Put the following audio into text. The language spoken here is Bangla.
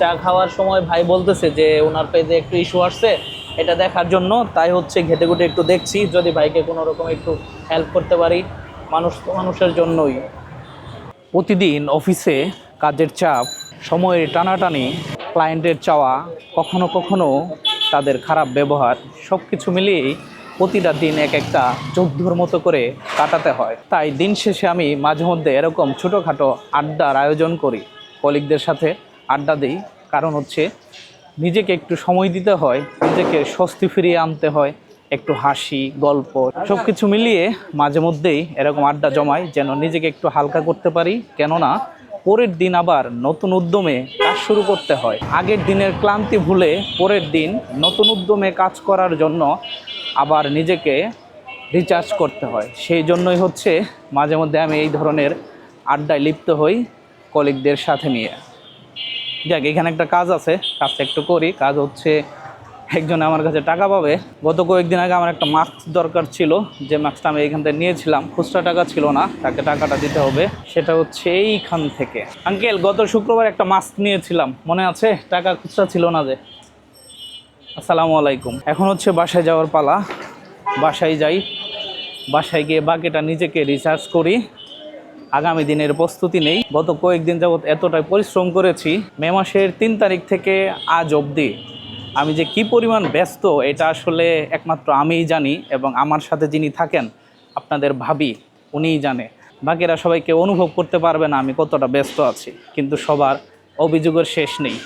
চা খাওয়ার সময় ভাই বলতেছে যে ওনার পেজে একটু ইস্যু আসছে, এটা দেখার জন্য। তাই হচ্ছে ঘেটে ঘুটে একটু দেখছি, যদি ভাইকে কোনো রকম একটু হেল্প করতে পারি, মানুষ মানুষের জন্যই। প্রতিদিন অফিসে কাজের চাপ, সময়ের টানাটানি ক্লায়েন্টের চাওয়া, কখনো কখনো তাদের খারাপ ব্যবহার সব কিছু মিলিয়েই প্রতিটা দিন এক একটা যুদ্ধর মতো করে কাটাতে হয়। তাই দিন শেষে আমি মাঝে মধ্যে এরকম ছোটোখাটো আড্ডার আয়োজন করি। কলিগদের সাথে আড্ডা দিই। কারণ হচ্ছে নিজেকে একটু সময় দিতে হয়, নিজেকে স্বস্তি ফিরিয়ে আনতে হয়, একটু হাসি, গল্প সব কিছু মিলিয়ে মাঝে মধ্যেই এরকম আড্ডা জমাই যেন নিজেকে একটু হালকা করতে পারি। কেননা পরের দিন আবার নতুন উদ্যমে কাজ শুরু করতে হয়। আগের দিনের ক্লান্তি ভুলে পরের দিন নতুন উদ্যমে কাজ করার জন্য আবার নিজেকে রিচার্জ করতে হয়। সেই জন্যই হচ্ছে মাঝে মধ্যে আমি এই ধরনের আড্ডায় লিপ্ত হই কলিগদের সাথে নিয়ে। যাক, এখানে একটা কাজ আছে, কাজটা একটু করি। কাজ হচ্ছে, একজন আমার কাছে টাকা পাবে। গত কয়েকদিন আগে আমার একটা মাস্ক দরকার ছিল, যে মাস্কটা আমি এখান থেকে নিয়েছিলাম। খুচরা টাকা ছিল না, তাকে টাকাটা দিতে হবে। সেটা হচ্ছে এইখান থেকে। আঙ্কেল, গত শুক্রবার একটা মাস্ক নিয়েছিলাম। মনে আছে? টাকা খুচরা ছিল না যে। আসসালামু আলাইকুম। এখন হচ্ছে বাসায় যাওয়ার পালা। বাসায় যাই। বাসায় গিয়ে বাকিটা নিজেকে রিচার্জ করি। আগামী দিনের প্রস্তুতি নেই। গত কয়েকদিন যাবৎ এতটাই পরিশ্রম করেছি, মে মাসের তিন তারিখ থেকে আজ অবধি। আমি যে কি পরিমাণ ব্যস্ত, এটা আসলে একমাত্র আমিই জানি এবং আমার সাথে যিনি থাকেন, আপনাদের ভাবি, উনিই জানে। বাকিরা সবাইকে অনুভব করতে পারবে না আমি কতটা ব্যস্ত আছি, কিন্তু সবার অভিযোগের শেষ নেই।